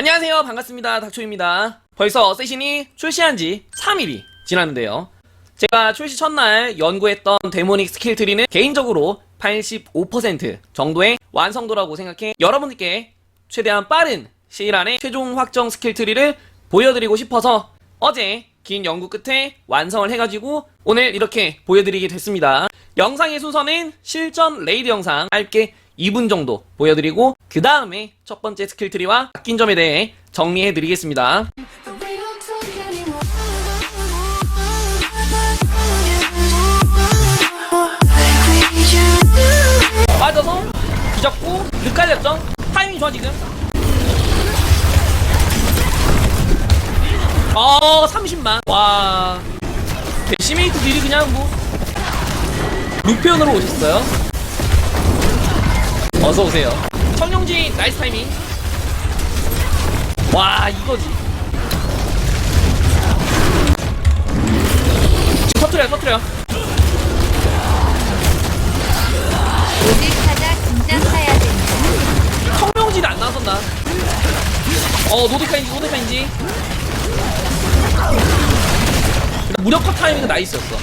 안녕하세요. 반갑습니다. 닥초입니다. 벌써 세신이 출시한 지 3일이 지났는데요. 제가 출시 첫날 연구했던 데모닉 스킬 트리는 개인적으로 85% 정도의 완성도라고 생각해 여러분들께 최대한 빠른 시일 안에 최종 확정 스킬 트리를 보여드리고 싶어서 어제 긴 연구 끝에 완성을 해가지고 오늘 이렇게 보여드리게 됐습니다. 영상의 순서는 실전 레이드 영상 짧게 2분 정도 보여드리고 그 다음에 첫 번째 스킬 트리와 바뀐 점에 대해 need you. 빠져서 뒤잡고 늑갈렸죠? 타이밍 좋아 지금 어 30만 와 데시메이트 딜이 그냥 뭐 루페온으로 오셨어요 어서 오세요 청룡지 나이스 타이밍 와 이거지 지금 터트려요 터트려요 로직하자 긴장 사야 된다. 청명지는 안 나왔었나? 어, 노드카인지, 노드카인지. 무력화 타이밍은 나이스였어.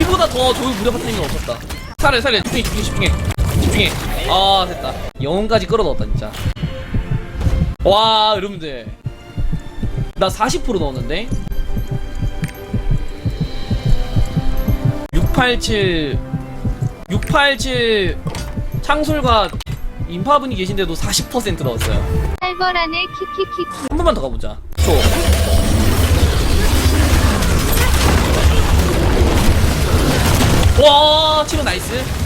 이보다 더 좋은 무력화 타이밍은 없었다. 살려, 살려. 집중해, 집중해, 집중해. 집중해. 아, 됐다. 영혼까지 끌어넣었다, 진짜. 와, 여러분들. 나 40% 넣었는데? 687, 687 창술과 인파분이 계신데도 40% 넣었어요. 살벌하네 키키키키. 한 번만 더 가보자. 초. 와, 치료 나이스.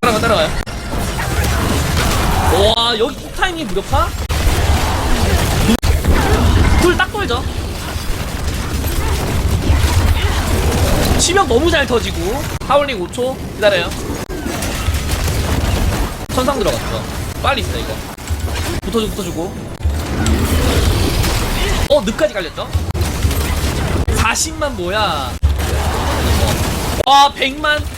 따라가, 따라가요. 와, 여기 이 타이밍 무력화? 불딱 돌죠. 치명 너무 잘 터지고 하울링 5초 기다려요. 천상 들어갔어. 빨리 있어 이거. 붙어주고 붙어주고. 어 늑까지 갈렸죠? 40만 뭐야? 와 100만.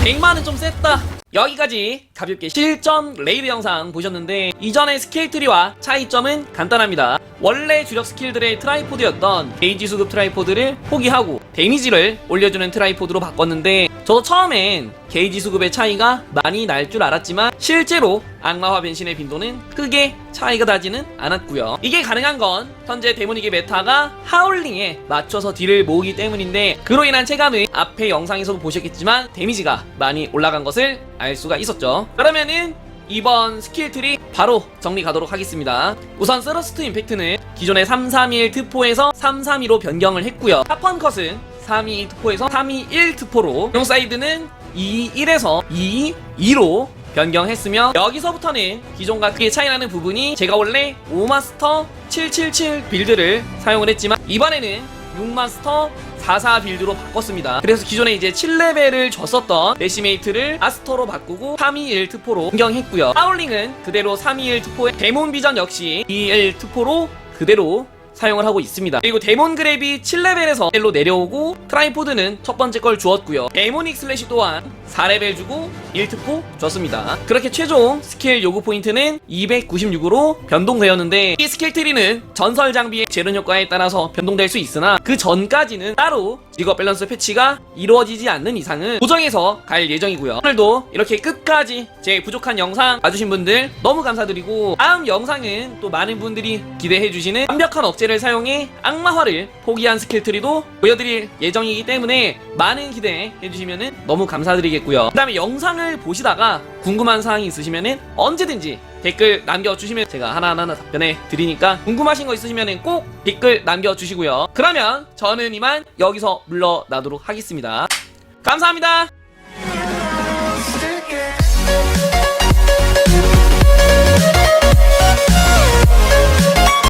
100만은 좀 셌다. 여기까지 가볍게 실전 레이드 영상 보셨는데 이전의 스킬 트리와 차이점은 간단합니다. 원래 주력 스킬들의 트라이포드였던 게이지 수급 트라이포드를 포기하고 데미지를 올려주는 트라이포드로 바꿨는데 저도 처음엔 게이지 수급의 차이가 많이 날 줄 알았지만 실제로 악마화 변신의 빈도는 크게 차이가 나지는 않았고요. 이게 가능한 건 현재 데모닉의 메타가 하울링에 맞춰서 딜을 모으기 때문인데 그로 인한 체감은 앞에 영상에서도 보셨겠지만 데미지가 많이 올라간 것을 알 수가 있었죠. 그러면은 이번 스킬 트리 바로 정리 가도록 하겠습니다. 우선 서러스트 임팩트는 기존의 331 트포에서 332로 변경을 했고요. 하펀컷은 321 트포에서 321 트포로 용 사이드는 221에서 222로 변경했으며 여기서부터는 기존과 크게 차이나는 부분이 제가 원래 5마스터 777 빌드를 사용을 했지만 이번에는 6마스터 44 빌드로 바꿨습니다. 그래서 기존에 이제 7레벨을 줬었던 데시메이트를 아스터로 바꾸고 321 투포로 변경했고요. 하울링은 그대로 321 투포의 데몬 비전 역시 21 투포로 그대로 사용을 하고 있습니다. 그리고 데몬 그랩이 7레벨에서 1로 내려오고 트라이포드는 첫 번째 걸 주었고요. 데모닉 슬래시 또한 4레벨 주고 1특포 줬습니다. 그렇게 최종 스킬 요구 포인트는 296으로 변동되었는데 이 스킬 트리는 전설 장비의 재련 효과에 따라서 변동될 수 있으나 그 전까지는 따로 직업 밸런스 패치가 이루어지지 않는 이상은 고정해서 갈 예정이고요. 오늘도 이렇게 끝까지 제 부족한 영상 봐주신 분들 너무 감사드리고 다음 영상은 또 많은 분들이 기대해 주시는 완벽한 억제를 사용해 악마화를 포기한 스킬 트리도 보여드릴 예정이기 때문에 많은 기대해 주시면 너무 감사드리겠고요. 그 다음에 영상을 보시다가 궁금한 사항이 있으시면 언제든지 댓글 남겨주시면 제가 하나하나 답변해 드리니까 궁금하신 거 있으시면 꼭 댓글 남겨주시고요. 그러면 저는 이만 여기서 물러나도록 하겠습니다. 감사합니다.